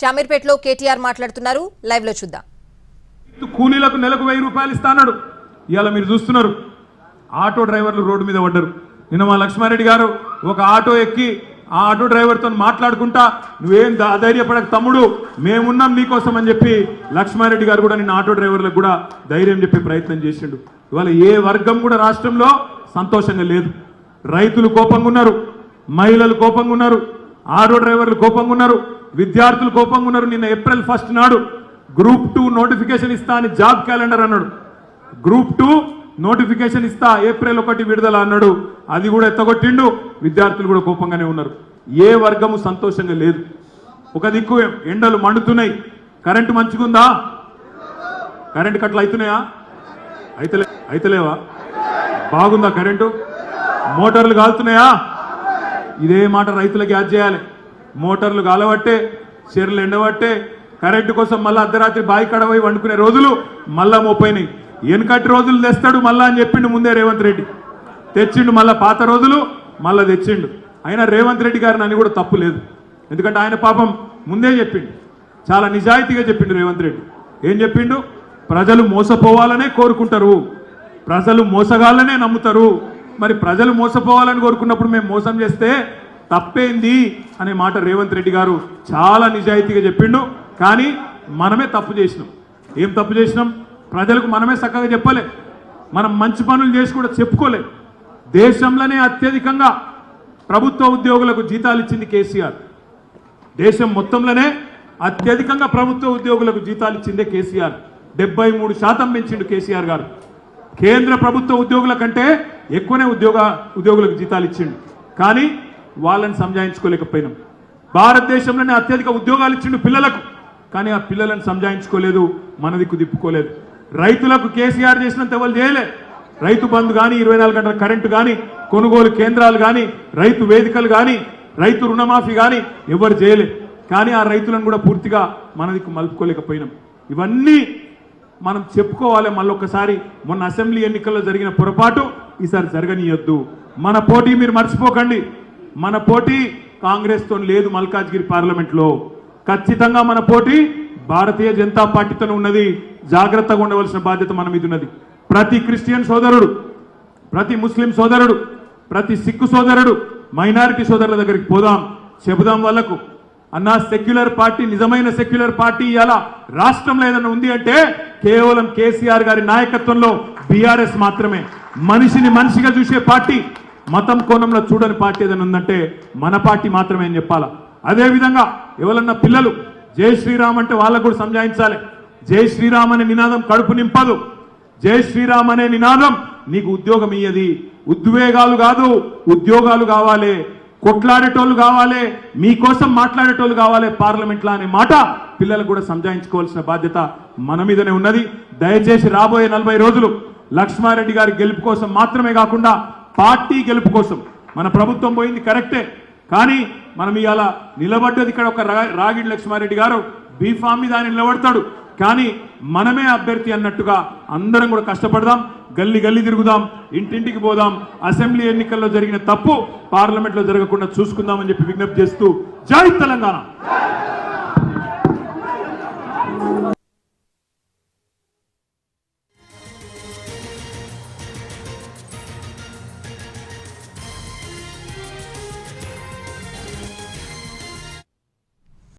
షామీర్పేటలో కేటీఆర్ మాట్లాడుతున్నారు. లైవ్లో చూద్దాం కూలీలకు నెలకు వెయ్యి రూపాయలు ఇస్తా ఇవాళ మీరు చూస్తున్నారు. ఆటో డ్రైవర్లు రోడ్డు మీద పడ్డరు. నిన్న మా లక్ష్మారెడ్డి గారు ఒక ఆటో ఎక్కి ఆ ఆటో డ్రైవర్తో మాట్లాడుకుంటా నువ్వేం ధైర్యపడక తమ్ముడు మేమున్నాం నీకోసం అని చెప్పి లక్ష్మారెడ్డి గారు కూడా నిన్న ఆటో డ్రైవర్లకు కూడా ధైర్యం చెప్పే ప్రయత్నం చేసిండు. ఇవాళ ఏ వర్గం కూడా రాష్ట్రంలో సంతోషంగా లేదు. రైతులు కోపంగా ఉన్నారు మహిళలు కోపంగా ఉన్నారు ఆటో డ్రైవర్లు కోపంగా ఉన్నారు. విద్యార్థులు కోపంగా ఉన్నారు. నిన్న ఏప్రిల్ ఫస్ట్ నాడు గ్రూప్ టూ నోటిఫికేషన్ ఇస్తా అని జాబ్ క్యాలెండర్ అన్నాడు. గ్రూప్ టూ నోటిఫికేషన్ ఇస్తా ఏప్రిల్ ఒకటి విడుదల అన్నాడు. అది కూడా ఎత్తగొట్టిండు. విద్యార్థులు కూడా కోపంగానే ఉన్నారు. ఏ వర్గము సంతోషంగా లేదు. ఒక దిక్కు ఎండలు మండుతున్నాయి. కరెంటు మంచిగుందా? కరెంటు కట్లు అవుతున్నాయా అయితలే అయితలేవా? బాగుందా కరెంటు? మోటార్లు కాలుతున్నాయా? ఇదే మాట రైతులకు యాడ్ చేయాలి. మోటార్లు కాలబట్టే చీరలు ఎండబట్టే కరెంటు కోసం మళ్ళీ అర్ధరాత్రి బావి కడవై వండుకునే రోజులు మళ్ళా మోపోయినాయి వెనకటి రోజులు తెస్తాడు మళ్ళా అని చెప్పిండు ముందే రేవంత్ రెడ్డి. తెచ్చిండు మళ్ళా పాత రోజులు మళ్ళా తెచ్చిండు. అయినా రేవంత్ రెడ్డి గారిని అని కూడా తప్పు లేదు. ఎందుకంటే ఆయన పాపం ముందే చెప్పిండు. చాలా నిజాయితీగా చెప్పిండు రేవంత్ రెడ్డి. ఏం చెప్పిండు? ప్రజలు మోసపోవాలనే కోరుకుంటారు. ప్రజలు మోసగాళ్ళనే నమ్ముతారు. మరి ప్రజలు మోసపోవాలని కోరుకున్నప్పుడు మేము మోసం చేస్తే తప్పేంది అనే మాట రేవంత్ రెడ్డి గారు చాలా నిజాయితీగా చెప్పిండు. కానీ మనమే తప్పు చేసినాం. ఏం తప్పు చేసినాం? ప్రజలకు మనమే చక్కగా చెప్పలే. మనం మంచి పనులు చేసి కూడా చెప్పుకోలే. దేశంలోనే అత్యధికంగా ప్రభుత్వ ఉద్యోగులకు జీతాలు ఇచ్చింది కేసీఆర్. దేశం మొత్తంలోనే అత్యధికంగా ప్రభుత్వ ఉద్యోగులకు జీతాలు ఇచ్చిందే కేసీఆర్. డెబ్బై మూడు శాతం పెంచిండు కేసీఆర్ గారు. కేంద్ర ప్రభుత్వ ఉద్యోగుల కంటే ఎక్కువనే ఉద్యోగ ఉద్యోగులకు జీతాలు ఇచ్చిండు. కానీ వాళ్ళని సంజాయించుకోలేకపోయినాం. భారతదేశంలోనే అత్యధిక ఉద్యోగాలు ఇచ్చిండు పిల్లలకు. కానీ ఆ పిల్లలను సంజాయించుకోలేదు మన దిక్కు తిప్పుకోలేదు రైతులకు కేసీఆర్ చేసినంత ఎవరు చేయలే. రైతు బంధు కానీ ఇరవై నాలుగు గంటల కరెంటు కానీ కొనుగోలు కేంద్రాలు కానీ రైతు వేదికలు కానీ రైతు రుణమాఫీ కానీ ఎవరు చేయలే. కానీ ఆ రైతులను కూడా పూర్తిగా మన దిక్కు మలుపుకోలేకపోయినాం. ఇవన్నీ మనం చెప్పుకోవాలి మళ్ళొక్కసారి. మొన్న అసెంబ్లీ ఎన్నికల్లో జరిగిన పొరపాటు ఈసారి జరగనీయొద్దు. మన పోటీ మీరు మర్చిపోకండి. మన పోటీ కాంగ్రెస్తో లేదు మల్కాజ్గిరి పార్లమెంట్లో. ఖచ్చితంగా మన పోటీ భారతీయ జనతా పార్టీతో ఉన్నది. జాగ్రత్తగా ఉండవలసిన బాధ్యత మన మీద ఉన్నది. ప్రతి క్రిస్టియన్ సోదరుడు ప్రతి ముస్లిం సోదరుడు ప్రతి సిక్కు సోదరుడు మైనారిటీ సోదరుల దగ్గరికి పోదాం. చెబుదాం వాళ్ళకు అన్న సెక్యులర్ పార్టీ నిజమైన సెక్యులర్ పార్టీ ఇలా రాష్ట్రంలో ఏదైనా ఉంది అంటే కేవలం కేసీఆర్ గారి నాయకత్వంలో బీఆర్ఎస్ మాత్రమే. మనిషిని మనిషిగా చూసే పార్టీ మతం కోణంలో చూడని పార్టీ ఏదైనా ఉందంటే మన పార్టీ మాత్రమే అని చెప్పాలా? అదేవిధంగా ఎవరన్నా పిల్లలు జై శ్రీరామ్ అంటే వాళ్ళకు కూడా సంజాయించాలి. జై శ్రీరామ్ అనే నినాదం కడుపు నింపదు. జై శ్రీరామ్ అనే నినాదం నీకు ఉద్యోగం ఇయ్యది. ఉద్వేగాలు కాదు ఉద్యోగాలు కావాలి. కొట్లాడేటోళ్ళు కావాలి. మీకోసం మాట్లాడేటోళ్ళు కావాలి పార్లమెంట్లో అనే మాట పిల్లలకు కూడా సంజాయించుకోవాల్సిన బాధ్యత మన మీదనే ఉన్నది. దయచేసి రాబోయే నలభై రోజులు లక్ష్మారెడ్డి గారి గెలుపు కోసం మాత్రమే కాకుండా పార్టీ గెలుపు కోసం. మన ప్రభుత్వం పోయింది కరెక్టే. కానీ మనం ఇవాళ నిలబడ్డది ఇక్కడ ఒక రా- రాగిడి లక్ష్మారెడ్డి గారు బీఫామ్ మీద ఆయన నిలబడతాడు. కానీ మనమే అభ్యర్థి అన్నట్టుగా అందరం కూడా కష్టపడదాం గల్లీ గల్లీ తిరుగుదాం ఇంటింటికి పోదాం అసెంబ్లీ ఎన్నికల్లో జరిగిన తప్పు పార్లమెంట్లో జరగకుండా చూసుకుందామని చెప్పి విజ్ఞప్తి చేస్తూ జై తెలంగాణ!